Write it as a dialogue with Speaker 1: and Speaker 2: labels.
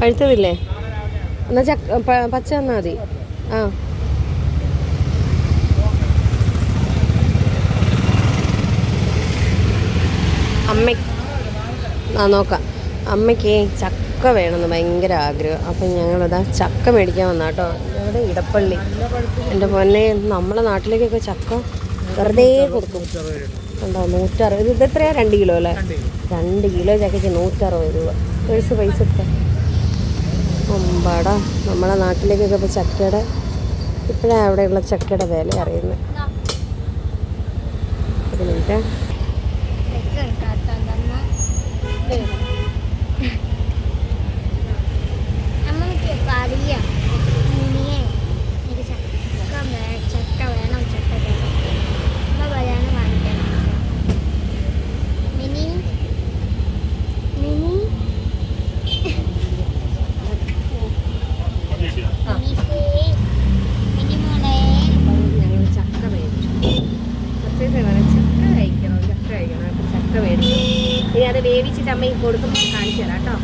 Speaker 1: പഴുത്തതില്ലേ? എന്നാ ചക്ക പച്ച തന്നാ മതി. ആ. അമ്മ ആ നോക്കാം. അമ്മയ്ക്ക് ചക്ക വേണമെന്ന് ഭയങ്കര ആഗ്രഹം. അപ്പം ഞങ്ങളിതാ ചക്ക മേടിക്കാൻ വന്ന കേട്ടോ. ഞങ്ങളുടെ ഇടപ്പള്ളി. എന്റെ പൊന്നെ നമ്മളെ നാട്ടിലേക്കൊക്കെ ചക്ക വെറുതെ കൊടുക്കും. ഉണ്ടോ? നൂറ്ററുപത്. ഇത് എത്രയാ രണ്ട് കിലോ അല്ലേ? രണ്ട് കിലോ. ചക്കയ്ക്ക് നൂറ്ററുപത് രൂപ. പേഴ്സ് പൈസ എടുത്ത ഒമ്പാടാ നമ്മളെ നാട്ടിലേക്കൊക്കെ ഇപ്പോൾ ചക്കയുടെ ഇപ്പോഴാണ് അവിടെയുള്ള ചക്കയുടെ വില അറിയുന്നത് ഒരു മിനിറ്റ്. കഴിക്കണം. ചക്ക മേടിച്ചു ഇനി അത് വേവിച്ചിട്ട് അമ്മയ്ക്ക് കൊടുക്കുമ്പോൾ കാണിച്ചു തരാം കേട്ടോ.